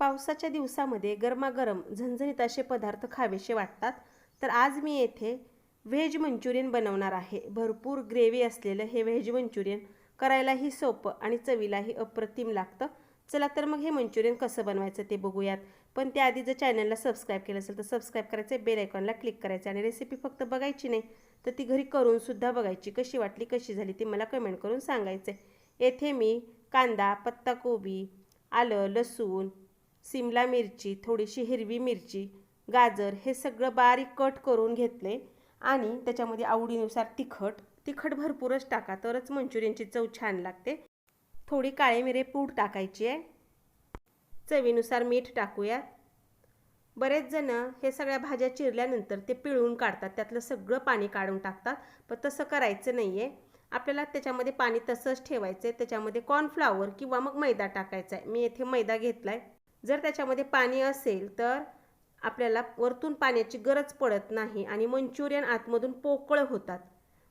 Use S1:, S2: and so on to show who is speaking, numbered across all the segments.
S1: पावसाच्या दिवसामध्ये गरमागरम झणझणीत असे पदार्थ खावेसे वाटतात. तर आज मी येथे व्हेज मंचुरियन बनवणार आहे. भरपूर ग्रेव्ही असलेलं हे व्हेज मंचुरियन करायलाही सोपं आणि चवीलाही अप्रतिम लागतं. चला तर मग हे मंचुरियन कसं बनवायचं ते बघूयात. पण त्याआधी जर चॅनलला सबस्क्राईब केलं असेल तर सबस्क्राईब करायचं बेल आयकॉनला क्लिक करायचं आणि रेसिपी फक्त बघायची नाही तर ती घरी करूनसुद्धा बघायची. कशी वाटली कशी झाली ती मला कमेंट करून सांगायचं येथे मी कांदा पत्ताकोबी आलं लसूण सिमला मिरची थोडीशी हिरवी मिरची गाजर हे सगळं बारीक कट करून घेतले आणि त्याच्यामध्ये आवडीनुसार तिखट तिखट भरपूरच टाका तरच मंचुरियनची चव छान लागते. थोडी काळे मिरे पूड टाकायची आहे. चवीनुसार मीठ टाकूया बरेच जण हे सगळ्या भाज्या चिरल्यानंतर ते पिळून काढतात त्यातलं सगळं पाणी काढून टाकतात पण तसं करायचं नाही आहे आपल्याला त्याच्यामध्ये पाणी तसंच ठेवायचं आहे त्याच्यामध्ये कॉर्नफ्लावर किंवा मग मैदा टाकायचा आहे मी येथे मैदा घेतला आहे जर त्याच्यामध्ये पाणी असेल तर आपल्याला वरतून पाण्याची गरज पडत नाही आणि मंचुरियन आतमधून पोकळ होतात.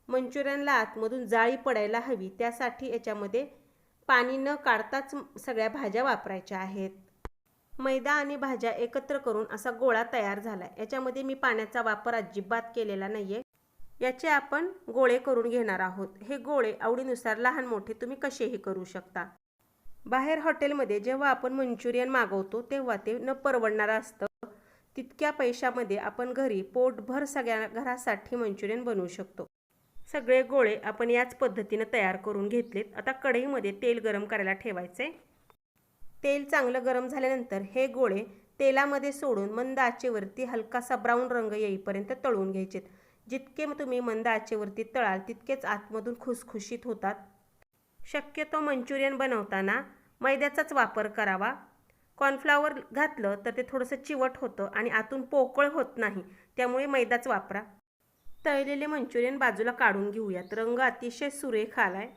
S1: मंचुरियनला आतमधून जाळी पडायला हवी. त्यासाठी याच्यामध्ये पाणी न काढताच सगळ्या भाज्या वापरायच्या आहेत. मैदा आणि भाज्या एकत्र करून असा गोळा तयार झाला याच्यामध्ये मी पाण्याचा वापर अजिबात केलेला नाही आहे याचे आपण गोळे करून घेणार आहोत. हे गोळे आवडीनुसार लहान मोठे तुम्ही कसेही करू शकता. बाहेर हॉटेलमध्ये जेव्हा आपण मंचुरियन मागवतो तेव्हा ते न परवडणारं असतं. तितक्या पैशामध्ये आपण घरी पोटभर सगळ्या घरासाठी मंचुरियन बनवू शकतो. सगळे गोळे आपण याच पद्धतीनं तयार करून घेतलेत. आता कढईमध्ये तेल गरम करायला ठेवायचे तेल चांगलं गरम झाल्यानंतर हे गोळे तेलामध्ये सोडून मंद आचेवरती हलकासा ब्राऊन रंग येईपर्यंत तळून घ्यायचेत. जितके तुम्ही मंद आचेवरती तळाल तितकेच आतमधून खुसखुशीत होतात. शक्यतो मंचुरियन बनवताना मैद्याचाच वापर करावा. कॉर्नफ्लावर घातलं तर ते थोडंसं चिवट होतं आणि आतून पोकळ होत नाही त्यामुळे मैदाच वापरा. तळलेले मंचुरियन बाजूला काढून घेऊयात. रंग अतिशय सुरेख आलाय.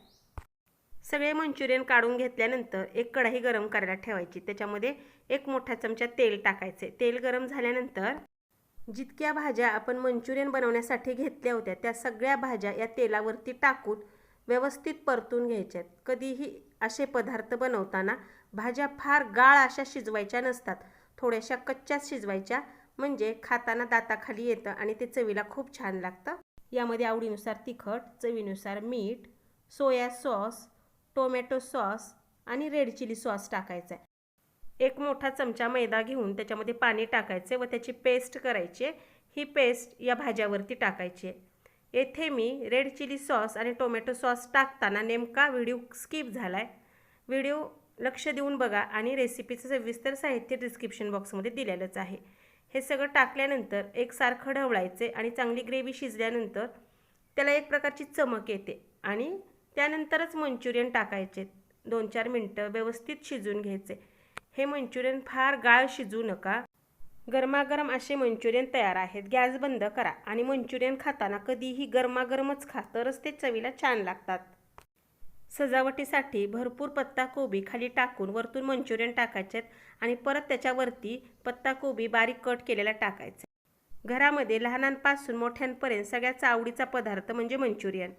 S1: सगळे मंचुरियन काढून घेतल्यानंतर एक कढाई गरम करायला ठेवायची. त्याच्यामध्ये एक मोठा चमचा तेल टाकायचे. तेल गरम झाल्यानंतर जितक्या भाज्या आपण मंचुरियन बनवण्यासाठी घेतल्या होत्या त्या सगळ्या भाज्या या तेलावरती टाकून व्यवस्थित परतून घ्यायच्यात कधीही असे पदार्थ बनवताना भाज्या फार गाळ अशा शिजवायच्या नसतात. थोड्याशा कच्च्याच शिजवायच्या म्हणजे खाताना दाताखाली येतं आणि ते चवीला खूप छान लागतं. यामध्ये आवडीनुसार तिखट चवीनुसार मीठ सोया सॉस टोमॅटो सॉस आणि रेड चिली सॉस टाकायचा आहे एक मोठा चमचा मैदा घेऊन त्याच्यामध्ये पाणी टाकायचे व त्याची पेस्ट करायची ही पेस्ट या भाज्यावरती टाकायची आहे. येथे मी रेड चिली सॉस आणि टोमॅटो सॉस टाकताना नेमका व्हिडिओ स्किप झाला आहे व्हिडिओ लक्ष देऊन बघा आणि रेसिपीचं सविस्तर साहित्य डिस्क्रिप्शन बॉक्समध्ये दिलेलंच आहे. हे सगळं टाकल्यानंतर एकसारखं ढवळायचे आणि चांगली ग्रेव्ही शिजल्यानंतर त्याला एक प्रकारची चमक येते आणि त्यानंतरच मंचुरियन टाकायचे. दोन चार मिनटं व्यवस्थित शिजून घ्यायचे. हे मंचुरियन फार गाळ शिजू नका. गरमागरम असे मंचुरियन तयार आहेत. गॅस बंद करा आणि मंचुरियन खाताना कधीही गरमागरमच खा तरच ते चवीला छान लागतात. सजावटीसाठी भरपूर पत्ताकोबी खाली टाकून वरतून मंचुरियन टाकायचे आणि परत त्याच्यावरती पत्ताकोबी बारीक कट केलेला टाकायचा. घरामध्ये लहानांपासून मोठ्यांपर्यंत सगळ्याचा आवडीचा पदार्थ म्हणजे मंचुरियन.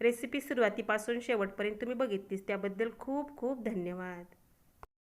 S1: रेसिपी सुरुवातीपासून शेवटपर्यंत तुम्ही बघितलीस त्याबद्दल खूप खूप धन्यवाद.